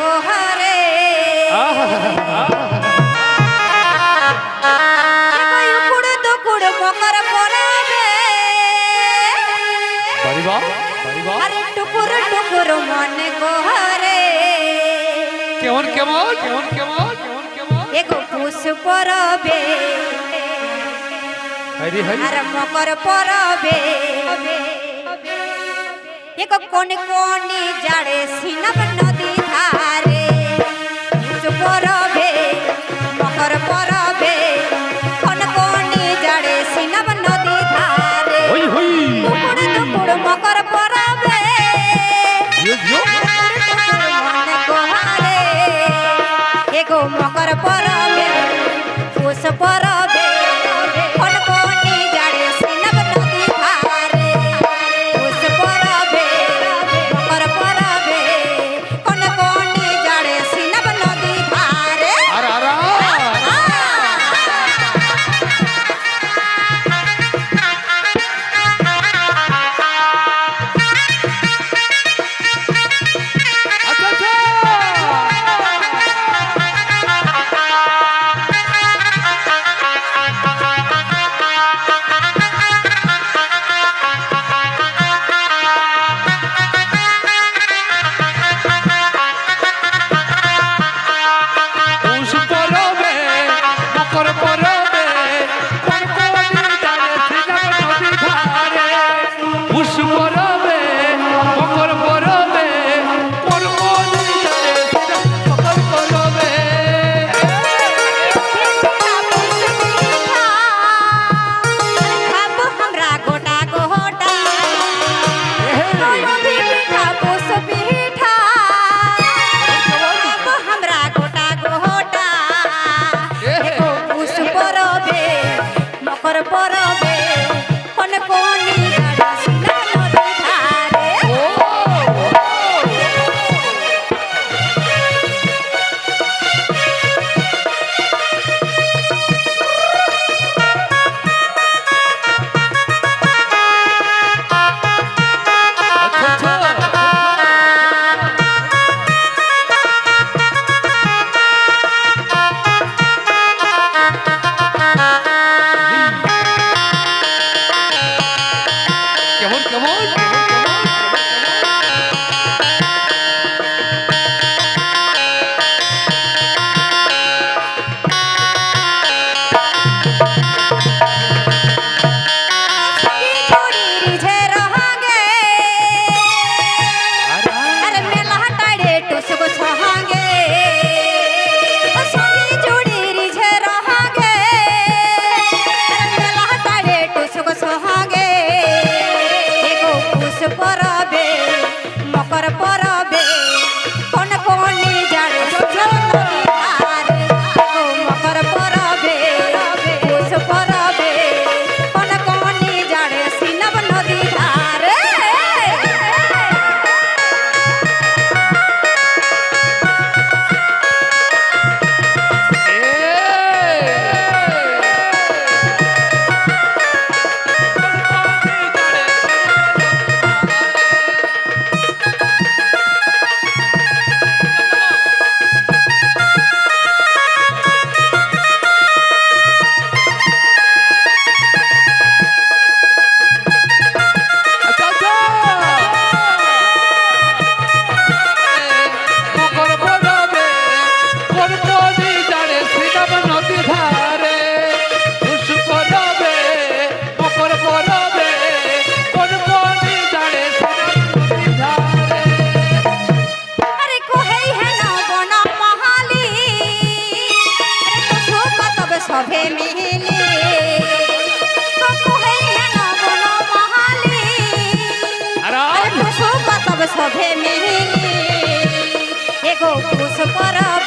গোহারে উপড়ে তো কুড় মকর পরাবে আরে টুকুর টুকুর মনে গোহারে। কেমন কেমন? কেমন কেমন? কেমন কেমন এগো পুষ পরবে। আর মকর পরবে। এক কোন কোন জাড়ে সিনাব নদী for a para, para. What separar